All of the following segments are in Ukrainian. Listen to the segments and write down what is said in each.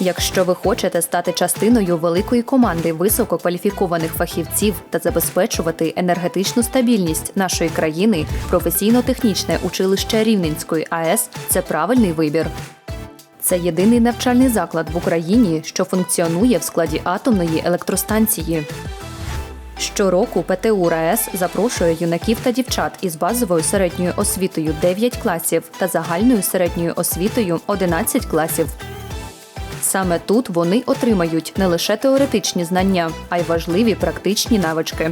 Якщо ви хочете стати частиною великої команди висококваліфікованих фахівців та забезпечувати енергетичну стабільність нашої країни, професійно-технічне училище Рівненської АЕС це правильний вибір. Це єдиний навчальний заклад в Україні, що функціонує в складі атомної електростанції. Щороку ПТУ РаЕС запрошує юнаків та дівчат із базовою середньою освітою 9 класів та загальною середньою освітою 11 класів. Саме тут вони отримають не лише теоретичні знання, а й важливі практичні навички.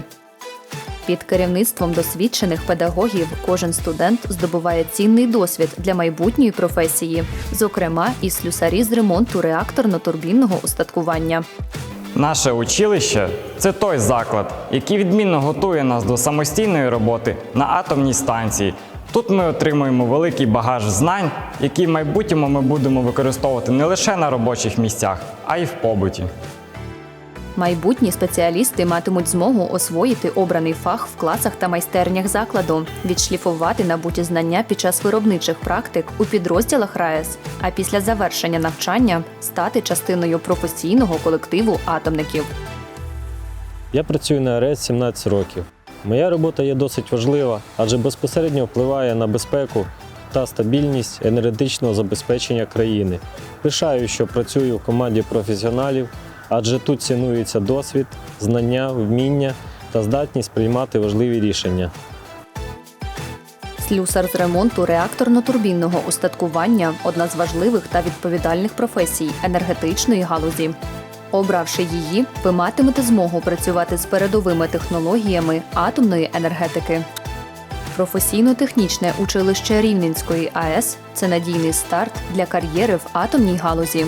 Під керівництвом досвідчених педагогів кожен студент здобуває цінний досвід для майбутньої професії, зокрема і слюсарі з ремонту реакторно-турбінного устаткування. Наше училище це той заклад, який відмінно готує нас до самостійної роботи на атомній станції. Тут ми отримуємо великий багаж знань, які в майбутньому ми будемо використовувати не лише на робочих місцях, а й в побуті. Майбутні спеціалісти матимуть змогу освоїти обраний фах в класах та майстернях закладу, відшліфувати набуті знання під час виробничих практик у підрозділах РаЕС, а після завершення навчання стати частиною професійного колективу атомників. Я працюю на АРС 17 років. Моя робота є досить важлива, адже безпосередньо впливає на безпеку та стабільність енергетичного забезпечення країни. Пишаю, що працюю в команді професіоналів, адже тут цінується досвід, знання, вміння та здатність приймати важливі рішення. Слюсар з ремонту реакторно-турбінного устаткування одна з важливих та відповідальних професій енергетичної галузі. Обравши її, ви матимете змогу працювати з передовими технологіями атомної енергетики. Професійно-технічне училище Рівненської АЕС це надійний старт для кар'єри в атомній галузі.